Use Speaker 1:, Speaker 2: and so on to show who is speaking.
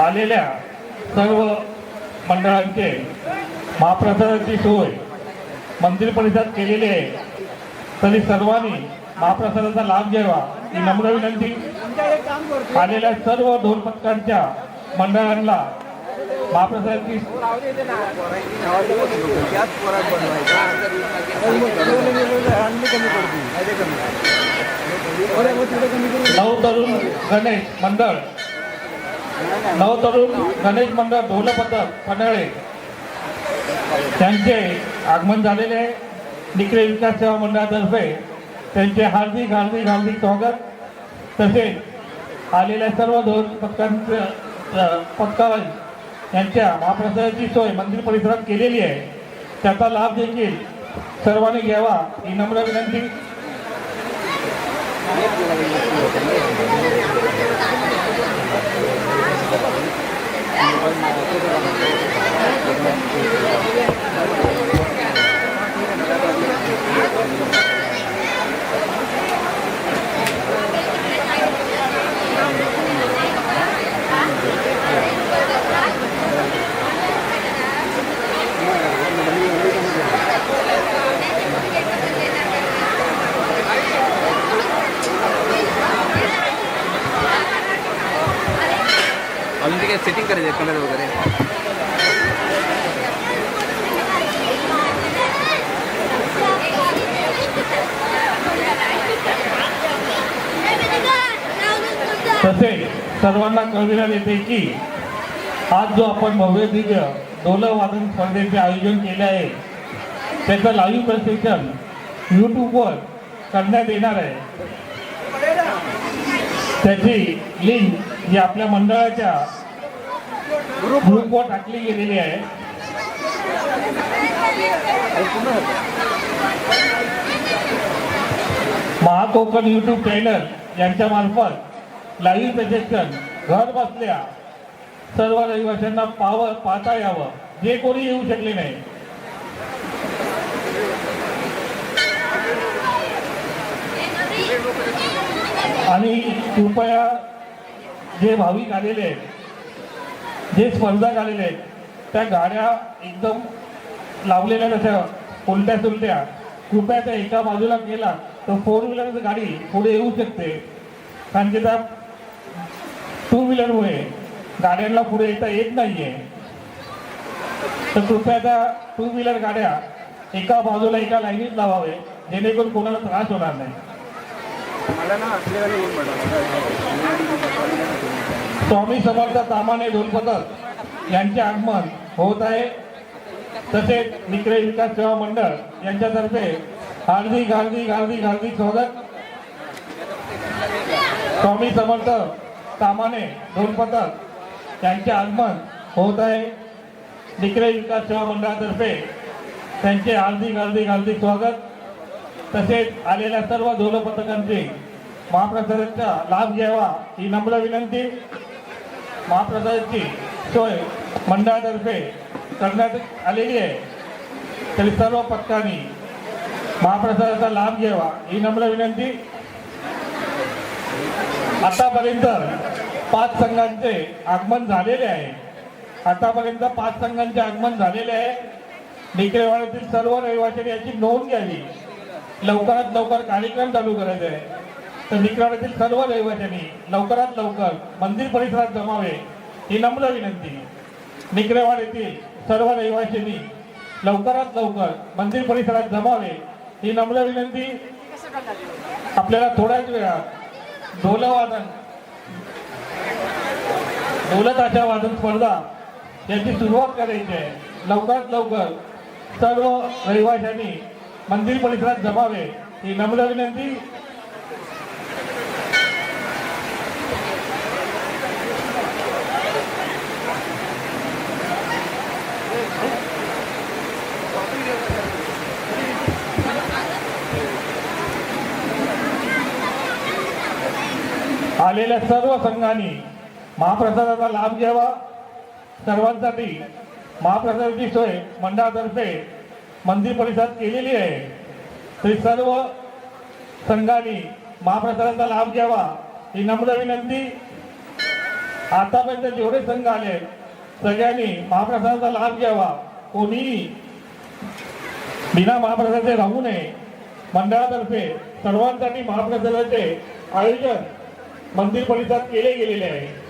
Speaker 1: आलेल्या सर्व मंडळांचे महाप्रसादाची सोय मंदिर परिसरात केलेली आहे. तरी सर्वांनी महाप्रसादाचा लाभ घ्यावा. ही नम्र विनंती आलेल्या सर्व दोन पथकांच्या मंडळांना महाप्रसादाची नऊ तरुण गणेश मंडळ नऊ तरुण गणेश मंडळ ढोल पथक पन्हाळे त्यांचे आगमन झालेले आहे निकरे विकास सेवा मंडळातर्फे त्यांचे हार्दिक हार्दिक हार्दिक स्वागत तसेच आलेल्या सर्व दोन पथकांचं पथकावर यांच्या महाप्रसादाची सोय मंदिर परिसरात केलेली आहे. त्याचा लाभ देखील सर्वांनी घ्यावा. ही नम्र विनंती.
Speaker 2: अजून ते काय सेटिंग करायचं कलर वगैरे.
Speaker 1: तसेच सर्वांना कळविण्यात येते की आज जो आपण भव्य दिव्य वादन स्पर्धेचे आयोजन केले आहे त्याचं लाईव्ह प्रशिक्षण यूट्यूबवर करण्यात येणार आहे. त्याची लिंक ही आपल्या मंडळाच्या ग्रुपवर टाकली गेलेली आहे. महाकोकण यूट्यूब चॅनल यांच्या मार्फत लाईव्ह प्रशिक्षण घर बसल्या सर्व रहिवाशांना पाव पाहता यावं. जे कोणी येऊ शकले नाही. आणि कृपया जे भाविक आलेले आहेत जे स्पर्धक आलेले आहेत त्या गाड्या एकदम लावलेल्या तशा उलट्या सुलट्या. कृपया त्या एका बाजूला गेला तर फोर व्हीलर गाडी पुढे येऊ शकते. कारण की त्या टू व्हीलरमुळे गाड्यांना पुढे येता येत नाहीये. तर कृपया त्या टू व्हीलर गाड्या एका बाजूला एका लाईनीत लावावे जेणेकरून कोणाला त्रास होणार नाही.
Speaker 2: मला ना
Speaker 1: स्वामी समर्थ सामान्य ढोलपथक यांचे आगमन होत आहे. तसेच निकरे विकास सेवा मंडळ यांच्यातर्फे हार्दिक हार्दिक हार्दिक हार्दिक स्वागत. स्वामी समर्थ सामाने ढोलपथक यांचे आगमन होत आहे. निकरे विकास सेवा मंडळातर्फे त्यांचे हार्दिक हार्दिक हार्दिक स्वागत. तसेच आलेल्या सर्व ढोल पथकांचे महाप्रसादाचा लाभ घ्यावा ही नम्र विनंती. महाप्रसादाची सोय मंडळातर्फे करण्यात आलेली आहे. तरी सर्व पक्षांनी महाप्रसादाचा लाभ घ्यावा ही नम्र विनंती. आतापर्यंत पाच संघांचे आगमन झालेले आहे. आतापर्यंत पाच संघांचे आगमन झालेले आहे. निकरेवाड्यातील सर्व रहिवाशांनी याची नोंद घ्यावी. लवकरात लवकर कार्यक्रम चालू करायचे आहे. तर निकरावाड्यातील सर्व रहिवाशांनी लवकरात लवकर मंदिर परिसरात जमावे ही नम्र विनंती. निकरेवाड येथील सर्व रहिवाशांनी लवकरात लवकर मंदिर परिसरात जमावे ही नम्र विनंती. आपल्याला थोड्याच वेळात ढोलवादन ढोलताच्या वादन स्पर्धा याची सुरुवात करायची आहे. लवकरात लवकर सर्व रहिवाशांनी मंदिर परिसरात जमावे ही नम्र विनंती. आलेल्या सर्व संघांनी महाप्रसादाचा लाभ घ्यावा. सर्वांसाठी महाप्रसादाची सोय मंडळातर्फे मंदिर परिसरात केलेली आहे. तरी सर्व संघांनी महाप्रसादाचा लाभ घ्यावा. ही नम्र विनंती. आतापर्यंत जेवढे संघ आले सगळ्यांनी महाप्रसादाचा लाभ घ्यावा. कोणीही बिना महाप्रसादाचे राहू नये. मंडळातर्फे सर्वांसाठी महाप्रसादाचे आयोजन मंदिर परिसरात केले गेलेले आहे.